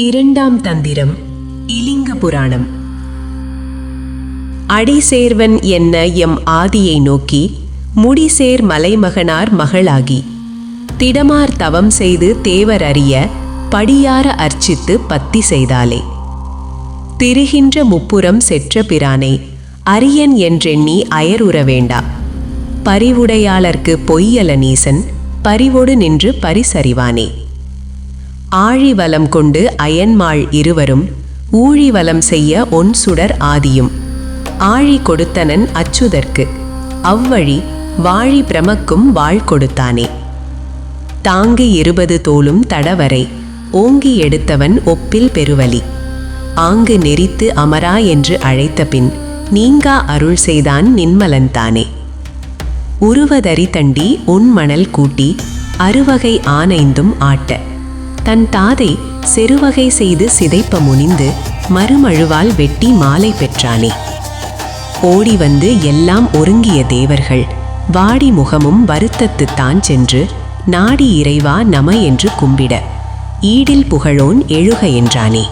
இரண்டாம் தந்திரம் இலிங்க புராணம். அடிசேர்வன் என்ன எம் ஆதியை நோக்கி முடிசேர் மலைமகனார் மகளாகி. திடமார் தவம் செய்து தேவர் அறிய படியார அர்ச்சித்து பத்தி செய்தாலே. திரிகின்ற முப்புறம் செற்ற பிரானை அரியன் என்றெண்ணி அயருற வேண்டா. பரிவுடையாளர்க்கு பொய்யல நீசன் பரிவோடு நின்று பரிசறிவானே. ஆழிவலம் கொண்டு அயன்மாள் இருவரும் ஊழிவலம் செய்ய ஒன் சுடர் ஆதியும். ஆழி கொடுத்தனன் அச்சுதற்கு. அவ்வழி வாழி பிரமக்கும் வாழ் கொடுத்தானே. தாங்கு இருபது தோளும் தடவரை ஓங்கி எடுத்தவன் ஒப்பில் பெருவலி ஆங்கு நெறித்து அமரா என்று அழைத்த பின் நீங்கா அருள் செய்தான் நின்மலன்தானே உருவதரி தண்டி உன்மணல் கூட்டி அறுவகை ஆனைந்தும் ஆட்ட. தன் தாதை செருவகை செய்து சிதைப்ப முனிந்து மறுமழுவால் வெட்டி மாலை பெற்றானே. ஓடி வந்து எல்லாம் ஒருங்கிய தேவர்கள் வாடி முகமும் வருத்தத்துத்தான் சென்று நாடி இறைவா நம என்று கும்பிட ஈடில் புகழோன் எழுக என்றானே.